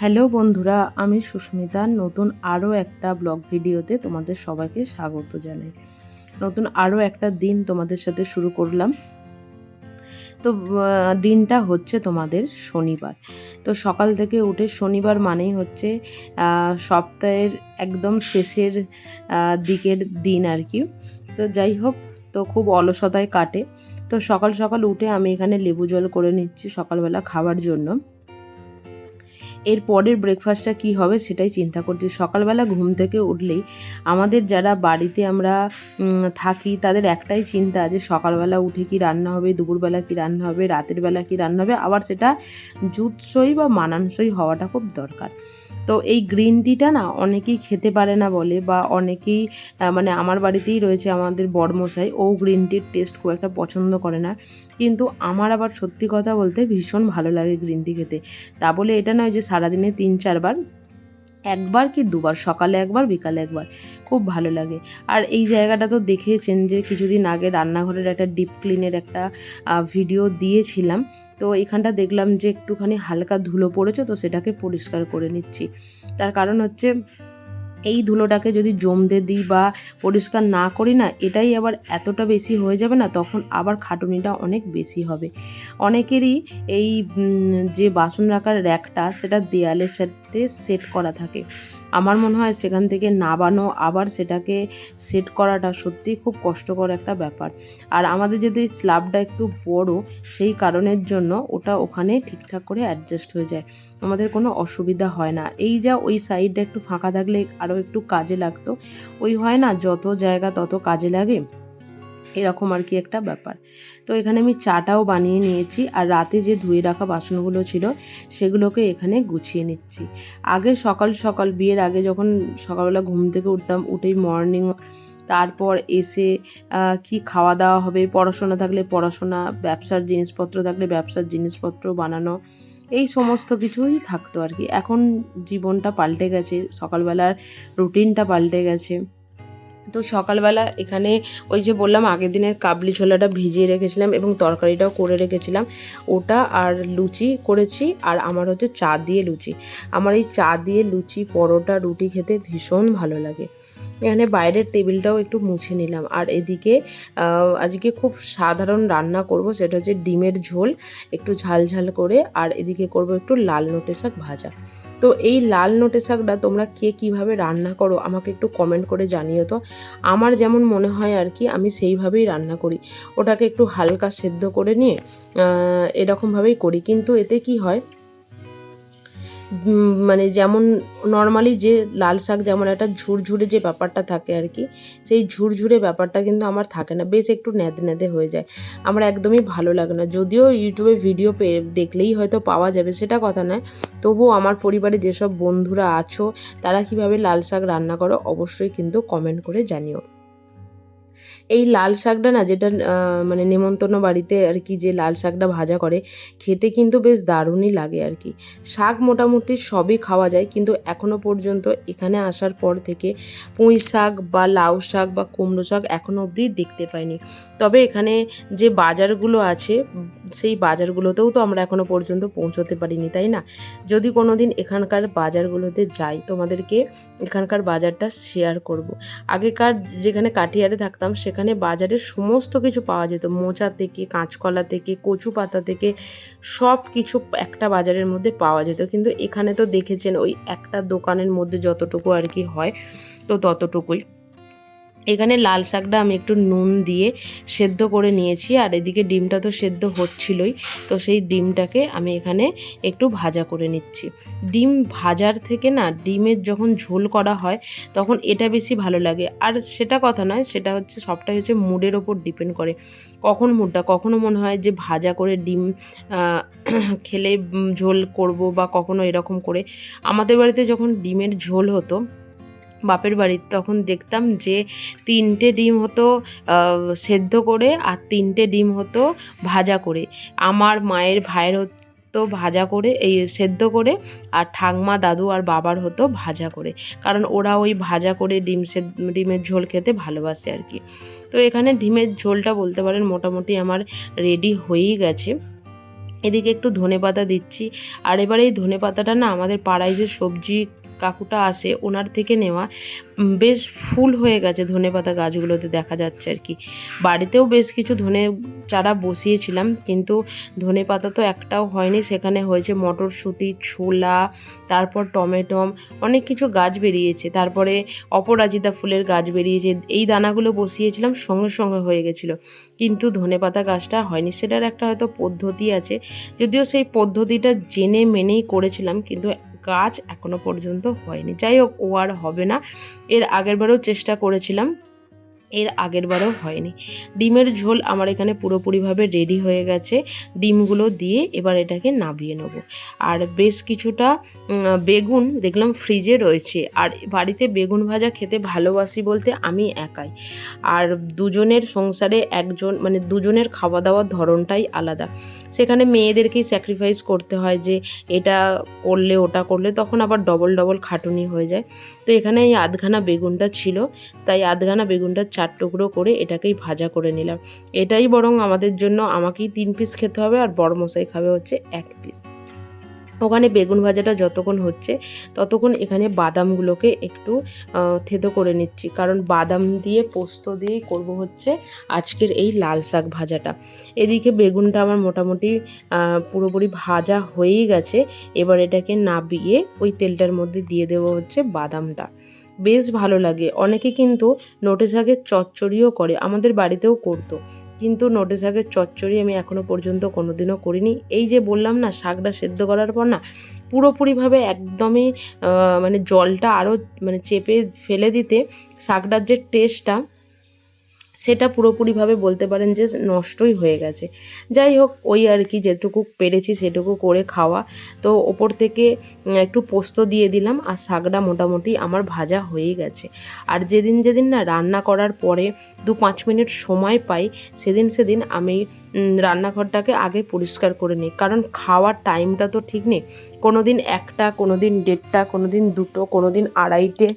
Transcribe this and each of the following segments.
Hello বন্ধুরা, আমি সুস্মিতা। নতুন আরও একটা ব্লগ ভিডিওতে তোমাদের সবাইকে স্বাগত জানাই। নতুন আরও একটা দিন তোমাদের সাথে শুরু করলাম। তো দিনটা হচ্ছে তোমাদের শনিবার। তো সকাল থেকে উঠে শনিবার মানেই হচ্ছে সপ্তাহের একদম শেষের দিকের দিন আর কি। তো যাই হোক, তো খুব অলসতায় কাটে। তো সকাল সকাল উঠে আমি এখানে লেবু জল করে নিচ্ছি সকালবেলা খাওয়ার জন্য। এর পরের ব্রেকফাস্টটা কি হবে সেটাই চিন্তা করছি। সকালবেলা ঘুম থেকে উঠলেই আমাদের যারা বাড়িতে আমরা থাকি তাদের একটাই চিন্তা যে সকালবেলা উঠে কি রান্না হবে, দুপুরবেলা কি রান্না হবে, রাতের বেলা কি রান্না হবে, আবার সেটা জুৎসই বা মানানসই হওয়াটা খুব দরকার। তো এই গ্রিন টিটা না অনেকেই খেতে পারে না বলে বা অনেকেই মানে আমার বাড়িতেই রয়েছে আমাদের বড়মশাই ও গ্রিন টির টেস্ট খুব একটা পছন্দ করে না। কিন্তু আমার আবার সত্যি কথা বলতে ভীষণ ভালো লাগে গ্রিন টি খেতে। তা বলে এটা নয় যে সারাদিনে তিন চারবার একবার কি দুবার, সকালে একবার, বিকালে একবার, খুব ভালো লাগে। আর এই জায়গাটা তো দেখেছেন যে কিছুদিন আগে রান্নাঘরের একটা ডিপ ক্লিনের একটা ভিডিও দিয়েছিলাম। তো এখানটা দেখলাম যে একটুখানি হালকা ধুলো পড়েছে, তো সেটাকে পরিষ্কার করে নিচ্ছি। তার কারণ হচ্ছে এই ধুলোটাকে যদি জমতে দিই বা পরিষ্কার না করি না, এটাই আবার এতটা বেশি হয়ে যাবে না, তখন আবার খাটুনিটা অনেক বেশি হবে। অনেকেরই এই যে বাসন রাখার র্যাকটা, সেটা দেয়ালের সাথে সেট করা থাকে। আমার মনে হয় সেখান থেকে নাবানো আবার সেটাকে সেট করাটা সত্যিই খুব কষ্টকর একটা ব্যাপার। আর আমাদের যদি স্ল্যাবটা একটু বড়, সেই কারণের জন্য ওটা ওখানে ঠিকঠাক করে অ্যাডজাস্ট হয়ে যায়। আমাদের কোনো অসুবিধা হয় না। এই যা ওই সাইডটা একটু ফাঁকা থাকলে আরও একটু কাজে লাগতো। ওই হয় না, যত জায়গা তত কাজে লাগে। এরকম আর কি একটা ব্যাপার। তো এখানে আমি চাটাও বানিয়ে নিয়েছি আর রাতে যে ধুয়ে রাখা বাসনগুলো ছিল সেগুলোকে এখানে গুছিয়ে নিচ্ছি। আগে সকাল সকাল বিয়ের আগে যখন সকালবেলা ঘুম থেকে উঠতাম, উঠেই মর্নিং তারপর এসে কি খাওয়া দাওয়া হবে, পড়াশোনা থাকলে পড়াশোনা, ব্যবসার জিনিসপত্র থাকলে ব্যবসার জিনিসপত্র বানানো, এই সমস্ত কিছুই থাকতো আর কি। এখন জীবনটা পাল্টে গেছে, সকালবেলার রুটিনটা পাল্টে গেছে। তো সকালবেলা এখানে ওই যে বললাম আগের দিনের কাবলি ছোলাটা ভিজিয়ে রেখেছিলাম এবং তরকারিটাও করে রেখেছিলাম। ওটা আর লুচি করেছি আর আমার হচ্ছে চা দিয়ে লুচি। আমার এই চা দিয়ে লুচি, পরোটা, রুটি খেতে ভীষণ ভালো লাগে। এখানে বাইরের টেবিলটাও একটু মুছে নিলাম। আর এদিকে আজকে খুব সাধারণ রান্না করব, সেটা হচ্ছে ডিমের ঝোল, একটু ঝাল ঝাল করে, আর এদিকে করব একটু লাল নোটে শাক ভাজা। তো এই লাল নোটে শাকটা তোমরা কে কীভাবে রান্না করো আমাকে একটু কমেন্ট করে জানিও তো। আমার যেমন মনে হয় আর কি, আমি সেইভাবেই রান্না করি। ওটাকে একটু হালকা সেদ্ধ করে নিয়ে এরকমভাবেই করি। কিন্তু এতে কি হয় মানে যেমন নর্মালি যে লাল শাক যেমন একটা ঝুরঝুরে যে ব্যাপারটা থাকে আর কি, সেই ঝুরঝুরে ব্যাপারটা কিন্তু আমার থাকে না। বেশ একটু ন্যাদে ন্যাদে হয়ে যায়। আমার একদমই ভালো লাগে না। যদিও ইউটিউবে ভিডিও দেখলেই হয়তো পাওয়া যাবে, সেটা কথা নয়। তবুও আমার পরিবারে যেসব বন্ধুরা আছো, তারা কীভাবে লাল শাক রান্না করো, অবশ্যই কিন্তু কমেন্ট করে জানিও। এই লাল শাকটা না যেটা মানে নেমন্তন্ন বাড়িতে আর কি যে লাল শাকটা ভাজা করে, খেতে কিন্তু বেশ দারুণই লাগে আর কি। শাক মোটামুটি সবই খাওয়া যায়, কিন্তু এখনও পর্যন্ত এখানে আসার পর থেকে পুঁই শাক বা লাউ শাক বা কুমড়ো শাক এখনও অবধি দেখতে পাইনি। তবে এখানে যে বাজারগুলো আছে, সেই বাজারগুলোতেও তো আমরা এখনও পর্যন্ত পৌঁছতে পারিনি, তাই না? যদি কোনো দিন এখানকার বাজারগুলোতে যাই তোমাদেরকে এখানকার বাজারটা শেয়ার করব। আগেকার যেখানে কাঠিয়ারে থাকতাম সেখানে বাজারে সমস্ত কিছু পাওয়া যেত। মোচা থেকে, কাঁচকলা থেকে, কচু পাতা থেকে সব কিছু একটা বাজারের মধ্যে পাওয়া যেত। কিন্তু এখানে তো দেখেছেন, ওই একটা দোকানের মধ্যে যতটুকু আর কি হয়, তো ততটুকুই। এখানে লাল শাকটা আমি একটু নুন দিয়ে সেদ্ধ করে নিয়েছি, আর এদিকে ডিমটা তো সেদ্ধ হচ্ছিলই, তো সেই ডিমটাকে আমি এখানে একটু ভাজা করে নিচ্ছি। ডিম ভাজার থেকে না ডিমের যখন ঝোল করা হয়, তখন এটা বেশি ভালো লাগে। আর সেটা কথা নয়, সেটা হচ্ছে সবটাই হচ্ছে মুডের ওপর ডিপেন্ড করে। কখন মুডটা, কখনো মনে হয় যে ভাজা করে ডিম খেলে ঝোল করব বা কখনো এরকম করে। আমাদের বাড়িতে যখন ডিমের ঝোল হতো বাপের বাড়িতে তখন দেখতাম যে তিনটে ডিম হতো সেদ্ধ করে আর তিনটে ডিম হতো ভাজা করে। আমার মায়ের ভাইয়ের হতো ভাজা করে, এই সেদ্ধ করে আর ঠাকমা দাদু আর বাবার হতো ভাজা করে। কারণ ওরা ওই ভাজা করে ডিম সেদ্ধ, ডিমের ঝোল খেতে ভালোবাসে আর কি। তো এখানে ডিমের ঝোলটা বলতে পারেন মোটামুটি আমার রেডি হয়েই গেছে। এদিকে একটু ধনে পাতা দিচ্ছি। আর এবার এই ধনে পাতাটা না আমাদের পাড়ায় যে সবজি কাকুটা আসে, ওনার থেকে নেওয়া বেশ ফুল হয়ে গেছে ধনে পাতা গাছগুলোতে দেখা যাচ্ছে আর কি। বাড়িতেও বেশ কিছু ধনে চারা বসিয়েছিলাম, কিন্তু ধনে পাতা তো একটাও হয়নি, সেখানে হয়েছে মটরশুঁটি, ছোলা, তারপর টমেটম অনেক কিছু গাছ বেরিয়েছে। তারপরে অপরাজিতা ফুলের গাছ বেরিয়েছে, এই দানাগুলো বসিয়েছিলাম, সঙ্গে সঙ্গে হয়ে গেছিল। কিন্তু ধনেপাতা গাছটা হয়নি, সেটার একটা হয়তো পদ্ধতি আছে। যদিও সেই পদ্ধতিটা জেনে মেনেই করেছিলাম, কিন্তু গাছ এখনও পর্যন্ত হয়নি। যাই হোক ও আর হবে না। এর আগেরবারও চেষ্টা করেছিলাম। এর আগেরবারও হয়নি। ডিমের ঝোল আমার এখানে পুরোপুরিভাবে রেডি হয়ে গেছে। ডিমগুলো দিয়ে এবার এটাকে নাবিয়ে নেব। আর বেশ কিছুটা বেগুন দেখলাম ফ্রিজে রয়েছে। আর বাড়িতে বেগুন ভাজা খেতে ভালোবাসি বলতে আমি একাই। আর দুজনের সংসারে একজন মানে দুজনের খাওয়া দাওয়ার ধরনটাই আলাদা। সেখানে মেয়েদেরকেই স্যাক্রিফাইস করতে হয় যে এটা করলে, ওটা করলে, তখন আবার ডবল ডবল খাটুনি হয়ে যায়। তো এখানে এই আধখানা বেগুনটা ছিল। তাই আধখানা বেগুনটা চার টুকরো করে এটাকেই ভাজা করে নিলাম। এটাই বরং আমাদের জন্য আমাকেই তিন পিস খেতে হবে আর বড় মশাই খাবে হচ্ছে এক পিস ওখানে বেগুন ভাজাটা যতক্ষণ হচ্ছে ততক্ষণ এখানে বাদামগুলোকে একটু থেতো করে নিচ্ছি। কারণ বাদাম দিয়ে পোস্ত দিয়েই করব হচ্ছে আজকের এই লাল শাক ভাজাটা। এদিকে বেগুনটা আমার মোটামুটি পুরোপুরি ভাজা হয়েই গেছে। এবার এটাকে নাবিয়ে ওই তেলটার মধ্যে দিয়ে দেবো হচ্ছে বাদামটা। বেশ ভালো লাগে। অনেকে কিন্তু নোটে শাকের চচ্চড়িও করে, আমাদের বাড়িতেও করতো। কিন্তু নোটে শাকের চচ্চড়ি আমি এখনও পর্যন্ত কোনোদিনও করিনি। এই যে বললাম না, শাকটা সেদ্ধ করার পর না, পুরোপুরিভাবে একদমই মানে জলটা আরও মানে চেপে ফেলে দিতে, শাকটার যে টেস্টটা সেটা পুরোপুরিভাবে বলতে পারেন যে নষ্টই হয়ে গেছে। যাই হোক, ওই আর কি যেটুকু পেরেছি সেটুকু করে খাওয়া। তো ওপর থেকে একটু পোস্ত দিয়ে দিলাম আর শাকটা মোটামুটি আমার ভাজা হয়েই গেছে। আর যেদিন যেদিন না রান্না করার পরে দু পাঁচ মিনিট সময় পাই, সেদিন সেদিন আমি রান্নাঘরটাকে আগে পরিষ্কার করে নিই। কারণ খাওয়ার টাইমটা তো ঠিক নেই। কোনো দিন একটা কোনো দিন দেড়টা কোনো দিন দুটো কোনো দিন আড়াইটে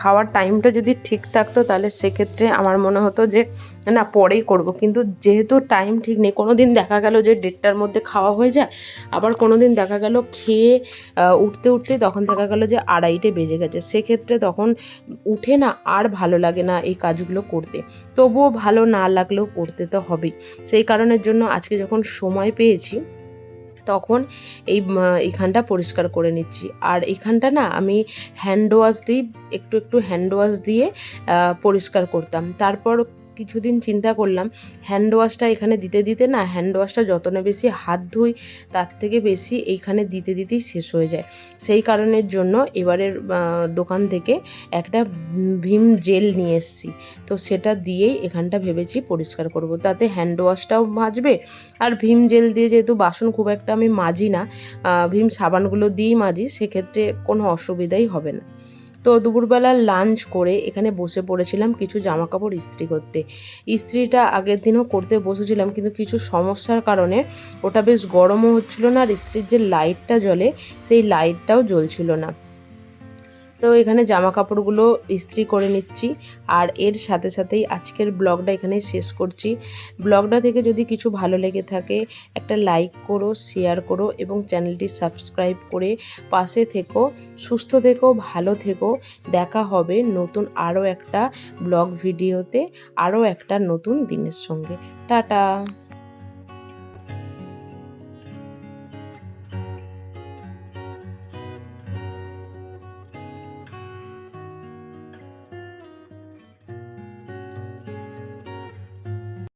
খাওয়ার টাইমটা যদি ঠিক থাকতো তাহলে সেক্ষেত্রে আমার মনে হতো যে, না, পরেই করব। কিন্তু যেহেতু টাইম ঠিক নেই কোনো দিন দেখা গেল যে দেড়টার মধ্যে খাওয়া হয়ে যায়, আবার কোনো দিন দেখা গেল খেয়ে উঠতে উঠতে তখন দেখা গেল যে আড়াইটে বেজে গেছে। সেক্ষেত্রে তখন উঠে না, আর ভালো লাগে না এই কাজগুলো করতে। তবুও ভালো না লাগলেও করতে তো হবেই। সেই কারণের জন্য আজকে যখন সময় পেয়েছি তখন এই এইখানটা পরিষ্কার করে নিচ্ছি। আর এইখানটা না আমি হ্যান্ড ওয়াশ দিই একটু একটু হ্যান্ড ওয়াশ দিয়ে পরিষ্কার করতাম। তারপর কিছুদিন চিন্তা করলাম হ্যান্ড ওয়াশটা এখানে দিতে দিতে না হ্যান্ড ওয়াশটা যত না বেশি হাত ধুই, তার থেকে বেশি এইখানে দিতে দিতেই শেষ হয়ে যায়। সেই কারণের জন্য এবারের দোকান থেকে একটা ভীম জেল নিয়ে এসেছি। তো সেটা দিয়েই এখানটা ভেবেছি পরিষ্কার করব। তাতে হ্যান্ড ওয়াশটাও মাজবে, আর ভীম জেল দিয়ে যেহেতু বাসন খুব একটা আমি মাজি না ভীম সাবানগুলো দিয়েই মাজি, সেক্ষেত্রে কোনো অসুবিধাই হবে না। তো দুপুরবেলা লাঞ্চ করে এখানে বসে পড়েছিলাম কিছু জামা কাপড় ইস্ত্রি করতে। ইস্ত্রিটা আগের দিনও করতে বসেছিলাম কিন্তু কিছু সমস্যার কারণে ওটা বেশ গরমও হচ্ছিল না আর ইস্ত্রির যে লাইটটা জ্বলে, সেই লাইটটাও জ্বলছিল না। তো এখানে জামা কাপড়গুলো ইস্ত্রি করে নিচ্ছি। আর এর সাথে সাথেই আজকের ব্লগটা এখানেই শেষ করছি। ব্লগটা থেকে যদি কিছু ভালো লেগে থাকে, একটা লাইক করো, শেয়ার করো এবং চ্যানেলটি সাবস্ক্রাইব করে পাশে থেকো, সুস্থ থেকো, ভালো থেকো। দেখা হবে নতুন আরও একটা ব্লগ ভিডিওতে, আরও একটা নতুন দিনের সঙ্গে। টাটা!